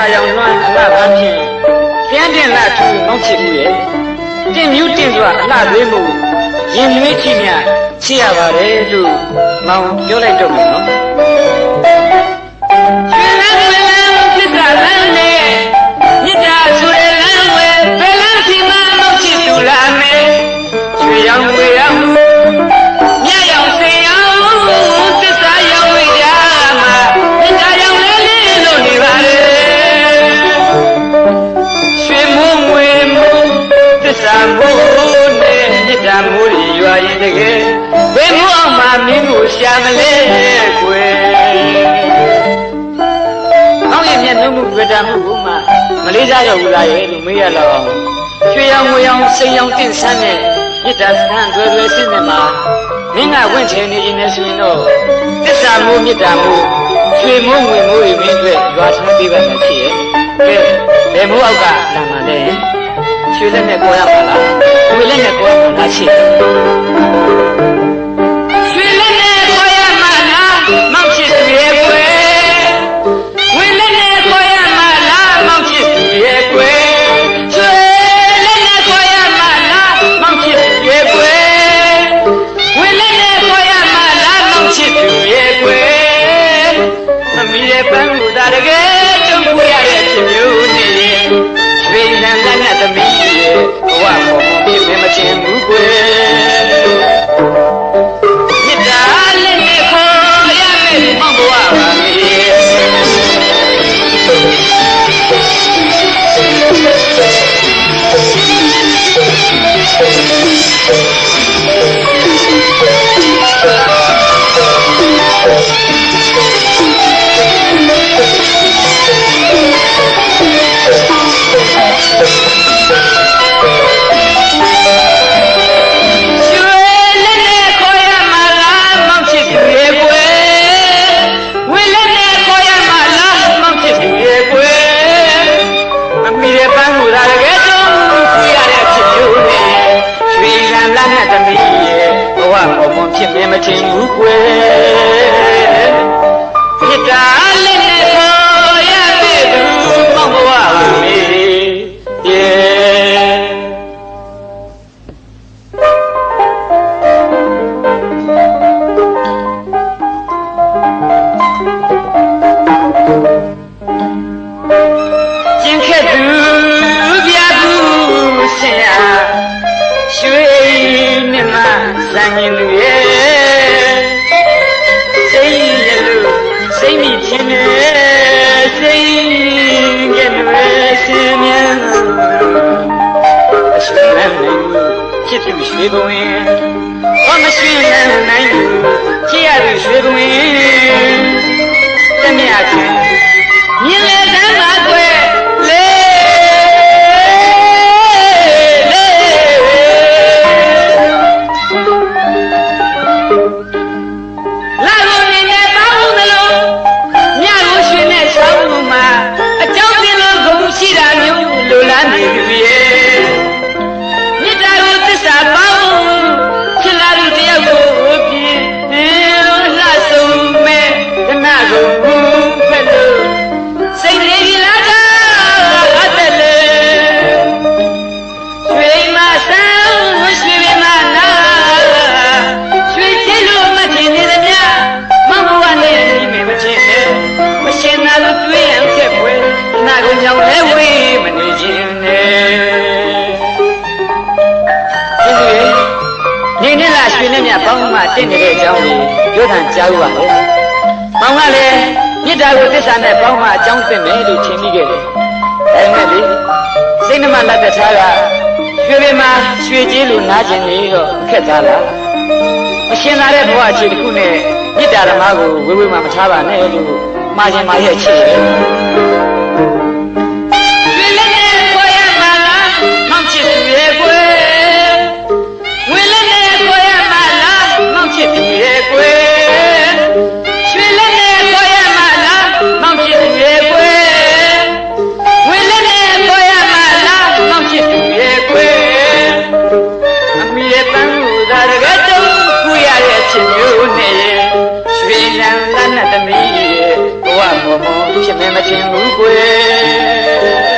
စာရောင်လွှမ်းအလှပန်းဖြင့်ကျန်းတင်လာထူမောင်းချစ်မှုရဲ့တင်မြူးတင်စွာအလှသွေးမှုရင်နွေးချီမြချစ်ရပါတယ်လို့မောင်ပြောလိုက်တော့မယ်နော် မျက်နှာမှုပြတာမှုကမှမလေးစားတော့ဘူးလားရဲ့လို့မေးရတော့အောင်ရွှေရောင်ငွေရောင်စိန်ရောင်တင့်ဆန်းတဲ့မြစ်တာစခန်းတွဲတွဲစစ်နေမှာမင်းကဝင့်ချင်နေရင်လည်းဆိုရင်တော့သစ္စာမိုးမြစ်တာမိုးရွှေမိုးငွေမိုးတွေမင်းအတွက်ရွာချမ်းပေးပါမယ်ဖြစ်ရဲ့။ကဲဘယ်မိုးအောက်ကလာမှလဲရွှေလက်နဲ့ကိုရမှာလားငွေလက်နဲ့ကိုရမှာလားချစ် ဝပေါ်ပေါ်ဖြစ်မြင်မချင်းဘူးကွယ်ဖြစ်တာလက်နဲ့ခေါ်ရတဲ့သူမောင်ဘဝပါမေရဲ့ကျင်ခဲ့သူပြသူဆရာရွှေမြမစံရင်လူ ချစ်သူရွှေဘဝင်ဘာမရှင်လည်းနိုင်ချစ်ရသူရွှေဘဝင်တမရ ပေါင်းမှတင့်နေတဲ့အကြောင်းကိုပြောထန်ကြားဥပါမယ်မောင်ကလည်းမြစ်တာကိုသစ္စာနဲ့ပေါင်းမှအကြောင်းသိမယ်လို့ထင်မိခဲ့တယ်။ဒါပေမဲ့လေစိတ်နှမလက်တထားကရွှေပင်မှာရွှေကြီးလိုနားကျင်နေတော့အခက်သားလား။မရှင်လာတဲ့ဘဝအခြေတစ်ခုနဲ့မြစ်တာဓမ္မကိုဝေဝေမှမထားပါနဲ့လို့မှားခြင်းမှာရဲ့ချစ်တယ်။ ချစ်မျိုးနဲ့ရွှေလန်းလန်းနဲ့သမီးရဲ့ဘဝမောမောဖြစ်မင်းမထင်ဘူးကွယ်